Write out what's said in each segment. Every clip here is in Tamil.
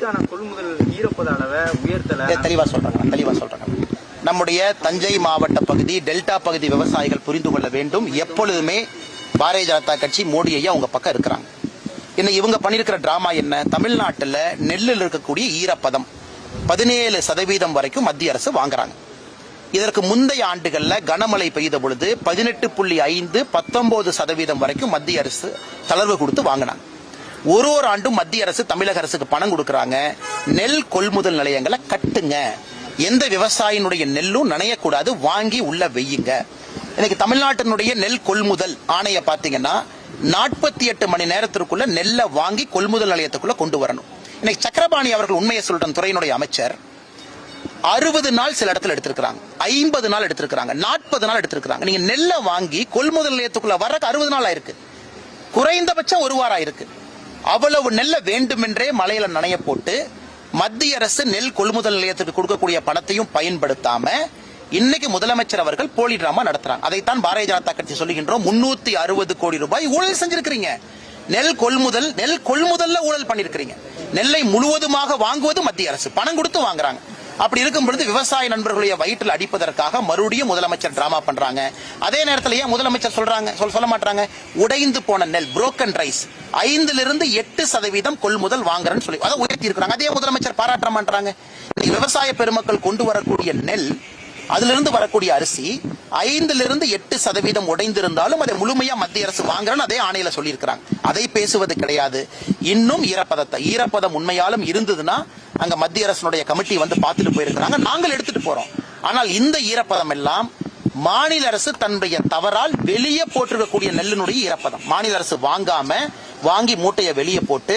கொள்முதல் ஈரப்பத அளவை உயர்த்தல. இதை நம்முடைய தஞ்சை மாவட்ட பகுதி டெல்டா பகுதி விவசாயிகள் புரிந்து கொள்ள வேண்டும். எப்பொழுதுமே பாரதிய ஜனதா கட்சி மோடி ஐயா உங்க பக்கம் இருக்கிறாங்க. என்ன இவங்க பண்ணிருக்கிற டிராமா என்ன? தமிழ்நாட்டில் நெல்லில் இருக்கக்கூடிய ஈரப்பதம் பதினேழு சதவீதம் வரைக்கும் மத்திய அரசு வாங்குறாங்க. இதற்கு முந்தைய ஆண்டுகள்ல கனமழை பெய்த பொழுது பதினெட்டு புள்ளி ஐந்து பத்தொன்பது சதவீதம் வரைக்கும் மத்திய அரசு தளர்வு கொடுத்து வாங்கினாங்க. ஒரு ஒரு ஆண்டும் மத்திய அரசு தமிழக அரசுக்கு பணம் கொடுக்கறாங்க. நெல் கொள்முதல் நிலையங்களை கட்டுங்க. எந்த விவசாயினுடைய நெல்லும் நனையக்கூடாது. வாங்கி உள்ள வெய்யுங்க. இன்னைக்கு தமிழ்நாட்டினுடைய நெல் கொள்முதல் ஆணைய பாத்தீங்கன்னா நாற்பத்தி எட்டு மணி நேரத்திற்குள்ள நெல்லை வாங்கி கொள்முதல் நிலையத்துக்குள்ள கொண்டு வரணும். இன்னைக்கு சக்கரபாணி அவர்கள் உண்மையை சொல்ற துறையினுடைய அமைச்சர். அறுபது நாள் சில இடத்துல எடுத்திருக்கிறாங்க. ஐம்பது நாள் எடுத்திருக்கிறாங்க. நாற்பது நாள் எடுத்திருக்காங்க நீங்க நெல்லை வாங்கி கொள்முதல் நிலையத்துக்குள்ள வர்றதுக்கு அறுபது நாள் ஆயிருக்கு. குறைந்தபட்சம் ஒரு வாரம் ஆயிருக்கு. அவ்வளவு நெல்லை வேண்டுமென்றே மலையில நனைய போட்டு மத்திய அரசு நெல் கொள்முதல் நிலையத்துக்கு கொடுக்கக்கூடிய பணத்தையும் பயன்படுத்தாம இன்னைக்கு முதலமைச்சர் அவர்கள் போலி டிராமா நடத்துறாங்க. அதைத்தான் பாரதிய ஜனதா கட்சி சொல்லுகின்றோம். முன்னூத்தி அறுபது கோடி ரூபாய் ஊழல் செஞ்சிருக்கிறீங்க. நெல் கொள்முதல் நெல் கொள்முதல்ல ஊழல் பண்ணிருக்கிறீங்க. நெல்லை முழுவதுமாக வாங்குவது மத்திய அரசு. பணம் கொடுத்து வாங்குறாங்க. அப்படி இருக்கும் பொழுது விவசாய நண்பர்களுடைய வயிற்றில் அடிப்பதற்காக மறுபடியும் முதலமைச்சர் டிராமா பண்றாங்க. அதே நேரத்தில் ஏன் முதலமைச்சர் சொல்றாங்க? சொல்ல சொல்ல மாட்டாங்க? உடைந்து போன நெல் புரோக்கன் ரைஸ் ஐந்துல இருந்து எட்டு சதவீதம் கொள்முதல் வாங்குறேன்னு சொல்லி அதை உயர்த்தி இருக்கிறாங்க. அதே முதலமைச்சர் பாராட்ட மாட்டாங்க விவசாய பெருமக்கள் கொண்டு வரக்கூடிய நெல் அதிலிருந்து வரக்கூடிய அரிசி ஐந்துல இருந்து எட்டு சதவீதம் உடைந்திருந்தாலும் அதை முழுமையா மத்திய அரசு வாங்குறன்னு அதே ஆணையில சொல்லியிருக்கிறாங்க. அதை பேசுவது கிடையாது. இன்னும் ஈரப்பதத்தை ஈரப்பதம் உண்மையாலும் இருந்ததுன்னா அங்க மத்திய அரசனுடைய கமிட்டி வந்து பார்த்துட்டு போயிருக்கிறாங்க. நாங்கள் எடுத்துட்டு போறோம். ஆனால் இந்த ஈரப்பதம் எல்லாம் மாநில அரசு தன்னுடைய தவறால் வெளியே போட்டிருக்கக்கூடிய நெல்லினுடைய ஈரப்பதம். மாநில அரசு வாங்காம வாங்கி மூட்டையை வெளியே போட்டு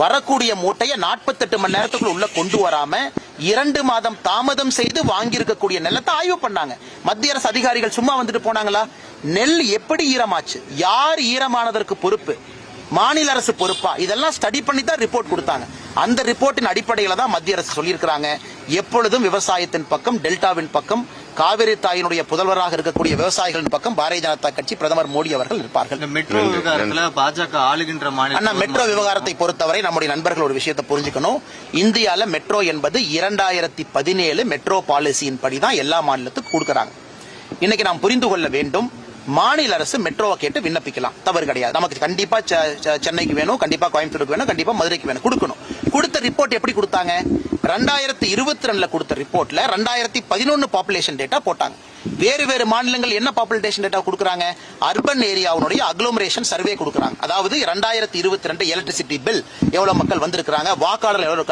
வரக்கூடிய மூட்டையை 48 மணி நேரத்துக்குள்ள உள்ள கொண்டு வராம இரண்டு மாதம் தாமதம் செய்து வாங்கியிருக்கக்கூடிய நெல்லத்தை ஆய்வு பண்ணாங்க. மத்திய அரசு அதிகாரிகள் சும்மா வந்துட்டு போனாங்களா? நெல் எப்படி ஈரமாச்சு? யார் ஈரமானதற்கு பொறுப்பு? மாநில அரசு பொறுப்பா? இதெல்லாம் ஸ்டடி பண்ணி தான் ரிப்போர்ட் கொடுத்தாங்க. அந்த ரிப்போர்ட்டின் அடிப்படையில தான் மத்திய அரசு சொல்லியிருக்கிறாங்க. எப்பொழுதும் விவசாயத்தின் பக்கம் டெல்டாவின் பக்கம் காவிரி தாயினுடைய புதல்வராக இருக்கக்கூடிய விவசாயிகளின் பக்கம் பாரதிய ஜனதா கட்சி பிரதமர் மோடி அவர்கள் இருப்பார்கள். இந்த மெட்ரோ விவகாரத்துல பாஜக ஆளுகின்ற அண்ணா மாநில மெட்ரோ விவகாரத்தை பொறுத்தவரை நம்முடைய நண்பர்கள் ஒரு விஷயத்தை புரிஞ்சுக்கணும். இந்தியால மெட்ரோ என்பது இரண்டாயிரத்தி பதினேழு மெட்ரோ பாலிசியின் படி தான் எல்லா மாநிலத்துக்கும் கொடுக்கறாங்க. இன்னைக்கு நாம் புரிந்து கொள்ள வேண்டும் மாநில அரசு மெட்ரோவை கேட்டு விண்ணப்பிக்கலாம். தவறு கிடையாது. நமக்கு கண்டிப்பா சென்னைக்கு வேணும் கண்டிப்பா கோயம்புத்தூருக்கு வேணும் கண்டிப்பா மதுரைக்கு வேணும். கொடுக்கணும். கொடுத்த ரிப்போர்ட் எப்படி கொடுத்தாங்க? ரெண்டாயிரத்தி இருபத்தி ரெண்டுல கொடுத்த ரிப்போர்ட்ல ரெண்டாயிரத்தி பதினொன்னு பாப்புலேஷன் டேட்டா போட்டாங்க. வேறு வேறு மாநிலங்கள் என்ன பாப்புலேஷன் டேட்டா கொடுக்குறாங்க? அர்பன் ஏரியாவுடைய அக்ளோமரேஷன் சர்வே கொடுக்குறாங்க. அதாவது ரெண்டாயிரத்தி இருபத்தி ரெண்டு எலக்ட்ரிசிட்டி பில் எவ்வளவு மக்கள் வந்திருக்கிறாங்க? வாக்காளர் எவ்வளவு இருக்காங்க?